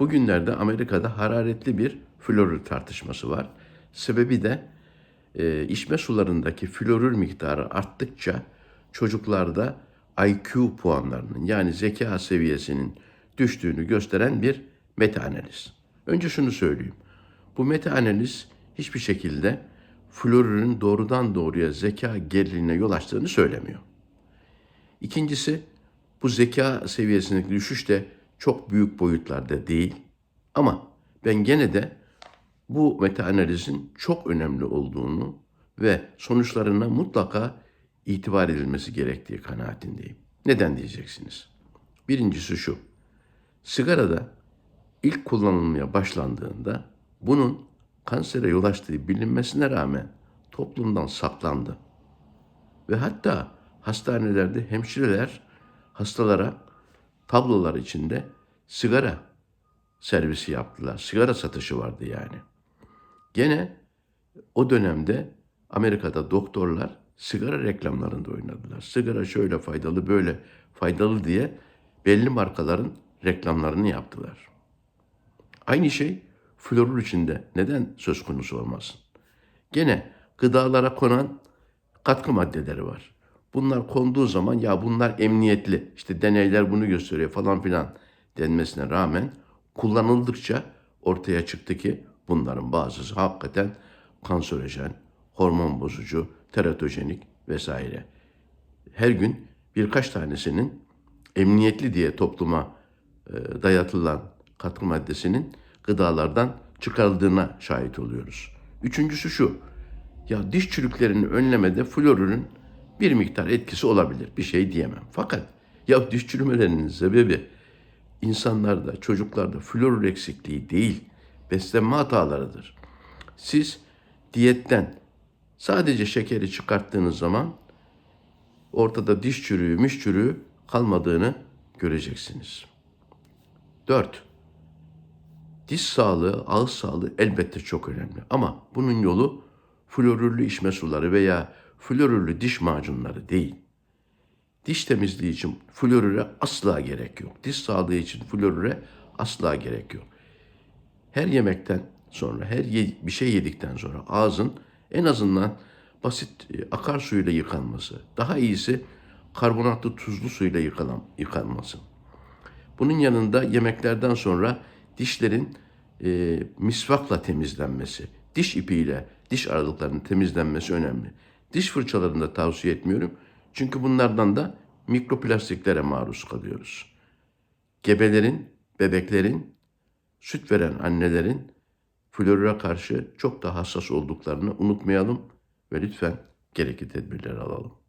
Bugünlerde Amerika'da hararetli bir florür tartışması var. Sebebi de e, içme sularındaki florür miktarı arttıkça çocuklarda IQ puanlarının yani zeka seviyesinin düştüğünü gösteren bir meta analiz. Önce şunu söyleyeyim. Bu meta analiz hiçbir şekilde florürün doğrudan doğruya zeka geriliğine yol açtığını söylemiyor. İkincisi bu zeka seviyesindeki düşüş de çok büyük boyutlarda değil. Ama ben gene de bu meta analizin çok önemli olduğunu ve sonuçlarına mutlaka itibar edilmesi gerektiği kanaatindeyim. Neden diyeceksiniz? Birincisi şu. Sigarada ilk kullanılmaya başlandığında bunun kansere yol açtığı bilinmesine rağmen toplumdan saklandı. Ve hatta hastanelerde hemşireler hastalara tablolar içinde sigara servisi yaptılar. Sigara satışı vardı yani. Gene o dönemde Amerika'da doktorlar sigara reklamlarında oynadılar. Sigara şöyle faydalı, böyle faydalı diye belli markaların reklamlarını yaptılar. Aynı şey florür içinde neden söz konusu olmasın? Gene gıdalara konan katkı maddeleri var. Bunlar konduğu zaman ya bunlar emniyetli, işte deneyler bunu gösteriyor falan filan denmesine rağmen kullanıldıkça ortaya çıktı ki bunların bazısı hakikaten kanserojen, hormon bozucu, teratojenik vesaire. Her gün birkaç tanesinin emniyetli diye topluma e, dayatılan katkı maddesinin gıdalardan çıkarıldığına şahit oluyoruz. Üçüncüsü şu, ya diş çürüklerini önlemede florürün bir miktar etkisi olabilir. Bir şey diyemem. Fakat ya diş çürümelerinin sebebi insanlarda, çocuklarda florür eksikliği değil, beslenme hatalarıdır. Siz diyetten sadece şekeri çıkarttığınız zaman ortada diş çürüğü, miş çürüğü kalmadığını göreceksiniz. 4. Diş sağlığı, ağız sağlığı elbette çok önemli. Ama bunun yolu florürlü içme suları veya florürlü diş macunları değil. Diş temizliği için florüre asla gerek yok. Diş sağlığı için florüre asla gerek yok. Her yemekten sonra, her ye- bir şey yedikten sonra ağzın en azından basit e, akarsuyla yıkanması. Daha iyisi karbonatlı tuzlu suyla yıkanan, yıkanması. Bunun yanında yemeklerden sonra dişlerin e, misvakla temizlenmesi, diş ipiyle diş aralıklarının temizlenmesi önemli. Diş fırçalarını da tavsiye etmiyorum. Çünkü bunlardan da mikroplastiklere maruz kalıyoruz. Gebelerin, bebeklerin, süt veren annelerin florüre karşı çok da hassas olduklarını unutmayalım ve lütfen gerekli tedbirleri alalım.